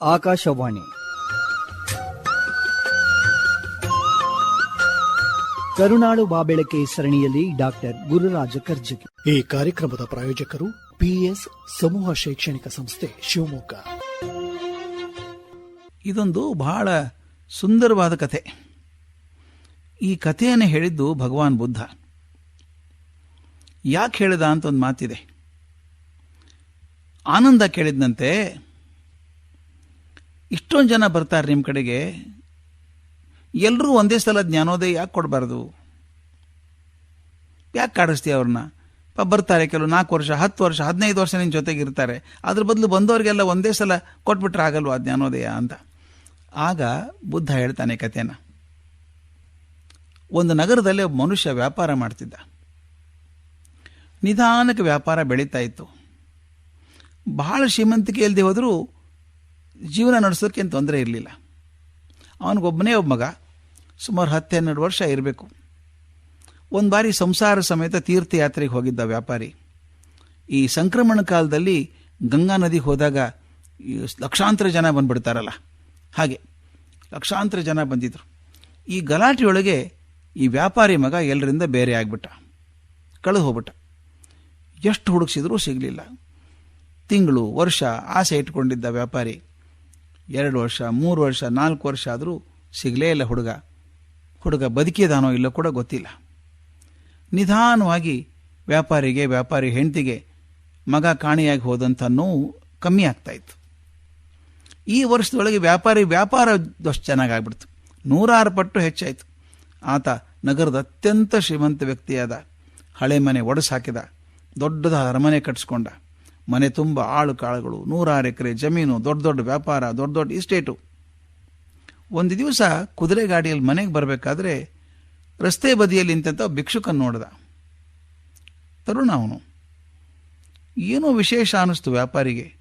ಆಕಾಶವಾಣಿ. ಕರುನಾಡು ಬಾಬೆಳಕೆ ಸರಣಿಯಲ್ಲಿ ಡಾಕ್ಟರ್ ಗುರುರಾಜ ಕರ್ಜಗಿ ಈ ಕಾರ್ಯಕ್ರಮದ ಪ್ರಾಯೋಜಕರು ಪಿಎಸ್ ಸಮೂಹ ಶೈಕ್ಷಣಿಕ ಸಂಸ್ಥೆ ಶಿವಮೊಗ್ಗ. ಇದೊಂದು ಬಹಳ ಸುಂದರವಾದ ಕಥೆ. ಈ ಕಥೆಯನ್ನು ಹೇಳಿದ್ದು ಭಗವಾನ್ ಬುದ್ಧ. ಯಾಕೆ ಹೇಳಿದ ಅಂತ ಒಂದು ಮಾತಿದೆ. ಆನಂದ ಕೇಳಿದ್ನಂತೆ ಇಷ್ಟೊಂದು ಜನ ಬರ್ತಾರೆ ನಿಮ್ಮ ಕಡೆಗೆ. ಎಲ್ಲರೂ ಒಂದೇ ಸಲ ಜ್ಞಾನೋದಯ ಯಾಕೆ ಕೊಡಬಾರ್ದು? ಯಾಕೆ ಕಾಡಿಸ್ತೀಯ ಅವ್ರನ್ನ? ಬರ್ತಾರೆ ಕೆಲವು ನಾಲ್ಕು ವರ್ಷ, ಹತ್ತು ವರ್ಷ, ಹದಿನೈದು ವರ್ಷ ನಿನ್ನ ಜೊತೆಗೆ ಇರ್ತಾರೆ. ಅದ್ರ ಬದಲು ಬಂದವರಿಗೆಲ್ಲ ಒಂದೇ ಸಲ ಕೊಟ್ಬಿಟ್ರೆ ಆಗಲ್ವಾ ಜ್ಞಾನೋದಯ ಅಂತ? ಆಗ ಬುದ್ಧ ಹೇಳ್ತಾನೆ ಕಥೆನ. ಒಂದು ನಗರದಲ್ಲಿ ಒಬ್ಬ ಮನುಷ್ಯ ವ್ಯಾಪಾರ ಮಾಡ್ತಿದ್ದ. ನಿಧಾನಕ್ಕೆ ವ್ಯಾಪಾರ ಬೆಳೀತಾ ಇತ್ತು. ಬಹಳ ಶ್ರೀಮಂತಿಕೆ ಇಲ್ಲದೆ ಹೋದರೂ ಜೀವನ ನಡೆಸೋಕ್ಕೇನು ತೊಂದರೆ ಇರಲಿಲ್ಲ. ಅವನಿಗೊಬ್ಬನೇ ಒಬ್ಬ ಮಗ, ಸುಮಾರು ಹತ್ತು ಹನ್ನೆರಡು ವರ್ಷ ಇರಬೇಕು. ಒಂದು ಬಾರಿ ಸಂಸಾರ ಸಮೇತ ತೀರ್ಥಯಾತ್ರೆಗೆ ಹೋಗಿದ್ದ ವ್ಯಾಪಾರಿ. ಈ ಸಂಕ್ರಮಣ ಕಾಲದಲ್ಲಿ ಗಂಗಾ ನದಿಗೆ ಹೋದಾಗ ಲಕ್ಷಾಂತರ ಜನ ಬಂದ್ಬಿಡ್ತಾರಲ್ಲ. ಹಾಗೆ ಲಕ್ಷಾಂತರ ಜನ ಬಂದಿದ್ರು. ಈ ಗಲಾಟೆಯೊಳಗೆ ಈ ವ್ಯಾಪಾರಿ ಮಗ ಎಲ್ಲರಿಂದ ಬೇರೆ ಆಗಿಬಿಟ್ಟ. ಕಳೆದು ಹೋಗ್ಬಿಟ್ಟ. ಎಷ್ಟು ಹುಡುಕ್ಸಿದ್ರೂ ಸಿಗಲಿಲ್ಲ. ತಿಂಗಳು, ವರ್ಷ ಆಸೆ ಇಟ್ಕೊಂಡಿದ್ದ ವ್ಯಾಪಾರಿ. ಎರಡು ವರ್ಷ, ಮೂರು ವರ್ಷ, ನಾಲ್ಕು ವರ್ಷ ಆದರೂ ಸಿಗಲೇ ಇಲ್ಲ ಹುಡುಗ. ಹುಡುಗ ಬದುಕಿದಾನೋ ಇಲ್ಲೋ ಕೂಡ ಗೊತ್ತಿಲ್ಲ. ನಿಧಾನವಾಗಿ ವ್ಯಾಪಾರಿಗೆ, ವ್ಯಾಪಾರಿ ಹೆಂಡತಿಗೆ ಮಗ ಕಾಣೆಯಾಗಿ ಹೋದಂಥ ನೋವು ಕಮ್ಮಿ ಆಗ್ತಾಯಿತ್ತು ಈ ವರ್ಷದೊಳಗೆ ವ್ಯಾಪಾರಿ ವ್ಯಾಪಾರ ಅಷ್ಟು ಚೆನ್ನಾಗಾಗ್ಬಿಡ್ತು. ನೂರಾರು ಪಟ್ಟು ಹೆಚ್ಚಾಯಿತು. ಆತ ನಗರದ ಅತ್ಯಂತ ಶ್ರೀಮಂತ ವ್ಯಕ್ತಿಯಾದ, ಹಳೆ ಮನೆ ಒಡಸಾಕಿದ ದೊಡ್ಡದ ಅರಮನೆ ಕಟ್ಸ್ಕೊಂಡ. ಮನೆ ತುಂಬ ಆಳು ಕಾಳುಗಳು, ನೂರಾರು ಎಕರೆ ಜಮೀನು, ದೊಡ್ಡ ದೊಡ್ಡ ವ್ಯಾಪಾರ, ದೊಡ್ಡ ದೊಡ್ಡ ಇಸ್ಟೇಟು ಒಂದು ದಿವಸ ಕುದುರೆ ಗಾಡಿಯಲ್ಲಿ ಮನೆಗೆ ಬರಬೇಕಾದ್ರೆ ರಸ್ತೆ ಬದಿಯಲ್ಲಿ ನಿಂತ ಭಿಕ್ಷುಕನ್ ನೋಡ್ದ. ತರುಣ ಅವನು. ಏನೋ ವಿಶೇಷ ಅನ್ನಿಸ್ತು ವ್ಯಾಪಾರಿಗೆ.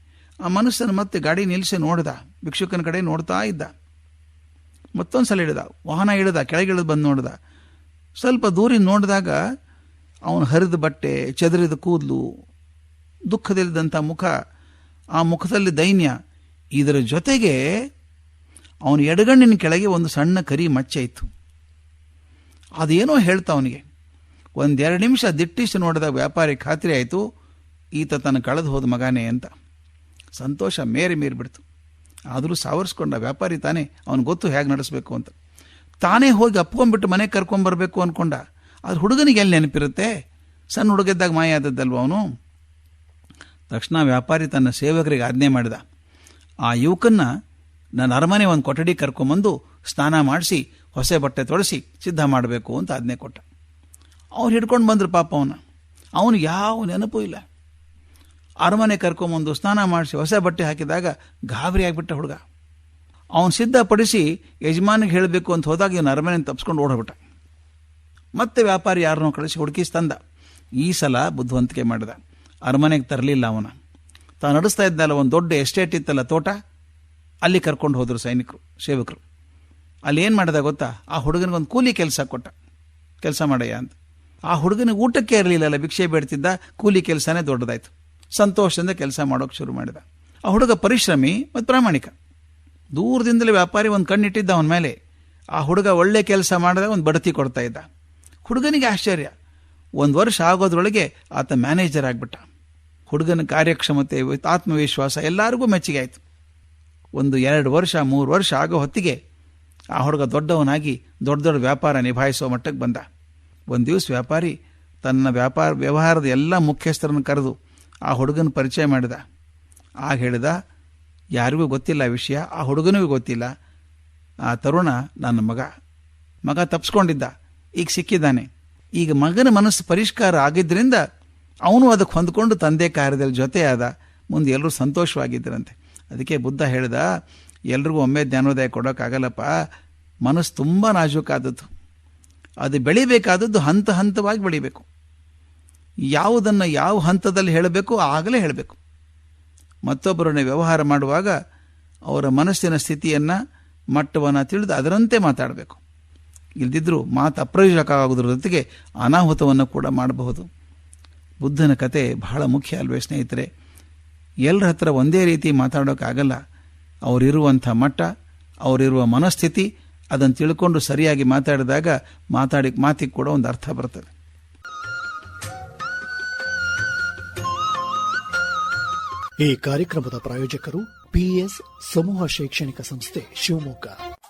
ಆ ಮನಸ್ಸನ್ನು ಮತ್ತೆ ಗಾಡಿ ನಿಲ್ಲಿಸಿ ನೋಡ್ದ. ಭಿಕ್ಷುಕನ ಕಡೆ ನೋಡ್ತಾ ಇದ್ದ. ಮತ್ತೊಂದು ಸಲ ಹಿಡಿದ. ವಾಹನ ಹಿಡಿದ ಕೆಳಗಿಳಿದು ಬಂದು ನೋಡ್ದ. ಸ್ವಲ್ಪ ದೂರಿಂದ ನೋಡಿದಾಗ ಅವನು ಹರಿದ ಬಟ್ಟೆ, ಚದರಿದ ಕೂದಲು ದುಃಖದಲ್ಲಿದ್ದಂಥ ಮುಖ, ಆ ಮುಖದಲ್ಲಿ ದೈನ್ಯ. ಇದರ ಜೊತೆಗೆ ಅವನ ಎಡಗಣ್ಣಿನ ಕೆಳಗೆ ಒಂದು ಸಣ್ಣ ಕರಿ ಮಚ್ಚೆ ಇತ್ತು. ಅದೇನೋ ಹೇಳ್ತಾ ಅವನಿಗೆ. ಒಂದೆರಡು ನಿಮಿಷ ದಿಟ್ಟಿಸಿ ನೋಡಿದ ವ್ಯಾಪಾರಿ ಖಾತ್ರಿ ಆಯಿತು. ಈತ ತನ್ನ ಕಳೆದು ಹೋದ ಮಗನೇ ಅಂತ. ಸಂತೋಷ ಮೇರೆ ಮೀರಿಬಿಡ್ತು ಆದರೂ ಸಾವರಿಸ್ಕೊಂಡ ವ್ಯಾಪಾರಿ ತಾನೇ ಅವನು ಗೊತ್ತು ಹೇಗೆ ನಡೆಸಬೇಕು ಅಂತ. ತಾನೇ ಹೋಗಿ ಅಪ್ಕೊಂಡ್ಬಿಟ್ಟು ಮನೆಗೆ ಕರ್ಕೊಂಬರ್ಬೇಕು ಅಂದ್ಕೊಂಡ ಅದು ಹುಡುಗನಿಗೆ ಎಲ್ಲಿ ನೆನಪಿರುತ್ತೆ? ಸಣ್ಣ ಹುಡುಗಿದ್ದಾಗ ಮಾಯ ಆದದ್ದಲ್ವ ಅವನು? ತಕ್ಷಣ ವ್ಯಾಪಾರಿ ತನ್ನ ಸೇವಕರಿಗೆ ಆಜ್ಞೆ ಮಾಡಿದ. ಆ ಯುವಕನ್ನ ನನ್ನ ಅರಮನೆ ಒಂದು ಕೊಠಡಿ ಕರ್ಕೊಂಬಂದು ಸ್ನಾನ ಮಾಡಿಸಿ, ಹೊಸ ಬಟ್ಟೆ ತೊಳಸಿ, ಸಿದ್ಧ ಮಾಡಬೇಕು ಅಂತ ಆಜ್ಞೆ ಕೊಟ್ಟ. ಅವ್ರು ಹಿಡ್ಕೊಂಡು ಬಂದರು ಪಾಪ ಅವನ. ಅವನು ಯಾವ ನೆನಪು ಇಲ್ಲ. ಅರಮನೆ ಕರ್ಕೊಂಬಂದು ಸ್ನಾನ ಮಾಡಿಸಿ, ಹೊಸ ಬಟ್ಟೆ ಹಾಕಿದಾಗ ಗಾಬರಿ ಆಗಿಬಿಟ್ಟ ಹುಡುಗ. ಅವನು ಸಿದ್ಧಪಡಿಸಿ ಯಜಮಾನಿಗೆ ಹೇಳಬೇಕು ಅಂತ ಹೋದಾಗ ಇವನು ಅರಮನೆ ತಪ್ಪಿಸ್ಕೊಂಡು ಓಡೋಗ್ಬಿಟ್ಟ ಮತ್ತೆ ವ್ಯಾಪಾರಿ ಯಾರನ್ನೋ ಕಳಿಸಿ ಹುಡುಕಿಸ್ತಂದ ಈ ಸಲ ಬುದ್ಧಿವಂತಿಕೆ ಮಾಡಿದ. ಅರಮನೆಗೆ ತರಲಿಲ್ಲ ಅವನ. ತಾನು ನಡೆಸ್ತಾ ಇದ್ದಲ್ಲ ಒಂದು ದೊಡ್ಡ ಎಸ್ಟೇಟ್ ಇತ್ತಲ್ಲ ತೋಟ? ಅಲ್ಲಿ ಕರ್ಕೊಂಡು ಹೋದರು ಸೈನಿಕರು, ಸೇವಕರು. ಅಲ್ಲಿ ಏನು ಮಾಡಿದ ಗೊತ್ತಾ? ಆ ಹುಡುಗನಿಗೊಂದು ಕೂಲಿ ಕೆಲಸ ಕೊಟ್ಟ. ಕೆಲಸ ಮಾಡಯ್ಯ ಅಂತ. ಆ ಹುಡುಗನಿಗೆ ಊಟಕ್ಕೆ ಇರಲಿಲ್ಲಲ್ಲ, ಭಿಕ್ಷೆ ಬೇಡ್ತಿದ್ದ, ಕೂಲಿ ಕೆಲಸನೇ ದೊಡ್ಡದಾಯಿತು. ಸಂತೋಷದಿಂದ ಕೆಲಸ ಮಾಡೋಕೆ ಶುರು ಮಾಡಿದ. ಆ ಹುಡುಗ ಪರಿಶ್ರಮಿ ಮತ್ತು ಪ್ರಾಮಾಣಿಕ. ದೂರದಿಂದಲೇ ವ್ಯಾಪಾರಿ ಒಂದು ಕಣ್ಣಿಟ್ಟಿದ್ದ ಅವನ ಮೇಲೆ. ಆ ಹುಡುಗ ಒಳ್ಳೆ ಕೆಲಸ ಮಾಡಿದಾಗ ಒಂದು ಬಡತಿ ಕೊಡ್ತಾ ಇದ್ದ. ಹುಡುಗನಿಗೆ ಆಶ್ಚರ್ಯ. ಒಂದು ವರ್ಷ ಆಗೋದ್ರೊಳಗೆ ಆತ ಮ್ಯಾನೇಜರ್ ಆಗಿಬಿಟ್ಟ. ಹುಡುಗನ ಕಾರ್ಯಕ್ಷಮತೆ, ಆತ್ಮವಿಶ್ವಾಸ ಎಲ್ಲರಿಗೂ ಮೆಚ್ಚುಗೆ ಆಯಿತು. ಒಂದು ಎರಡು ವರ್ಷ, ಮೂರು ವರ್ಷ ಆಗೋ ಹೊತ್ತಿಗೆ ಆ ಹುಡುಗ ದೊಡ್ಡವನಾಗಿ ದೊಡ್ಡ ದೊಡ್ಡ ವ್ಯಾಪಾರ ನಿಭಾಯಿಸೋ ಮಟ್ಟಕ್ಕೆ ಬಂದ. ಒಂದು ದಿವಸ ವ್ಯಾಪಾರಿ ತನ್ನ ವ್ಯಾಪಾರ, ವ್ಯವಹಾರದ ಎಲ್ಲ ಮುಖ್ಯಸ್ಥರನ್ನು ಕರೆದು ಆ ಹುಡುಗನ ಪರಿಚಯ ಮಾಡಿದ. ಆಗ ಹೇಳಿದ, ಯಾರಿಗೂ ಗೊತ್ತಿಲ್ಲ ವಿಷಯ, ಆ ಹುಡುಗನಿಗೂ ಗೊತ್ತಿಲ್ಲ. ಆ ತರುಣ ನನ್ನ ಮಗ ಮಗ ತಪ್ಪಿಸ್ಕೊಂಡಿದ್ದ ಈಗ ಸಿಕ್ಕಿದ್ದಾನೆ. ಈಗ ಮಗನ ಮನಸ್ಸು ಪರಿಷ್ಕಾರ ಆಗಿದ್ದರಿಂದ ಅವನು ಅದಕ್ಕೆ ಹೊಂದ್ಕೊಂಡು ತಂದೆ ಕಾರ್ಯದಲ್ಲಿ ಜೊತೆ ಮುಂದೆ ಎಲ್ಲರೂ ಸಂತೋಷವಾಗಿದ್ದರಂತೆ. ಅದಕ್ಕೆ ಬುದ್ಧ ಹೇಳ್ದ, ಎಲ್ರಿಗೂ ಒಮ್ಮೆ ಜ್ಞಾನೋದಯ ಕೊಡೋಕ್ಕಾಗಲ್ಲಪ್ಪ, ಮನಸ್ಸು ತುಂಬ ನಾಜೂಕಾದದ್ದು. ಅದು ಬೆಳಿಬೇಕಾದದ್ದು ಹಂತ ಹಂತವಾಗಿ ಬೆಳಿಬೇಕು. ಯಾವುದನ್ನು ಯಾವ ಹಂತದಲ್ಲಿ ಹೇಳಬೇಕು ಆಗಲೇ ಹೇಳಬೇಕು. ಮತ್ತೊಬ್ಬರನ್ನ ವ್ಯವಹಾರ ಮಾಡುವಾಗ ಅವರ ಮನಸ್ಸಿನ ಸ್ಥಿತಿಯನ್ನು, ಮಟ್ಟವನ್ನು ತಿಳಿದು ಅದರಂತೆ ಮಾತಾಡಬೇಕು. ಇಲ್ದಿದ್ರೂ ಮಾತು ಅಪ್ರಯೋಜಕ ಆಗೋದ್ರ ಜೊತೆಗೆ ಅನಾಹುತವನ್ನು ಕೂಡ ಮಾಡಬಹುದು. ಬುದ್ಧನ ಕತೆ ಬಹಳ ಮುಖ್ಯ ಅಲ್ವೇ ಸ್ನೇಹಿತರೆ. ಎಲ್ಲರ ಹತ್ರ ಒಂದೇ ರೀತಿ ಮಾತಾಡೋಕ್ಕಾಗಲ್ಲ. ಅವರಿರುವಂಥ ಮಟ್ಟ, ಅವರಿರುವ ಮನಸ್ಥಿತಿ, ಅದನ್ನು ತಿಳ್ಕೊಂಡು ಸರಿಯಾಗಿ ಮಾತಾಡಿದಾಗ ಮಾತಾಡಿ, ಮಾತಿಗೆ ಕೂಡ ಒಂದು ಅರ್ಥ ಬರ್ತದೆ. ಈ ಕಾರ್ಯಕ್ರಮದ ಪ್ರಾಯೋಜಕರು ಪಿಎಸ್ ಸಮೂಹ ಶೈಕ್ಷಣಿಕ ಸಂಸ್ಥೆ ಶಿವಮೊಗ್ಗ.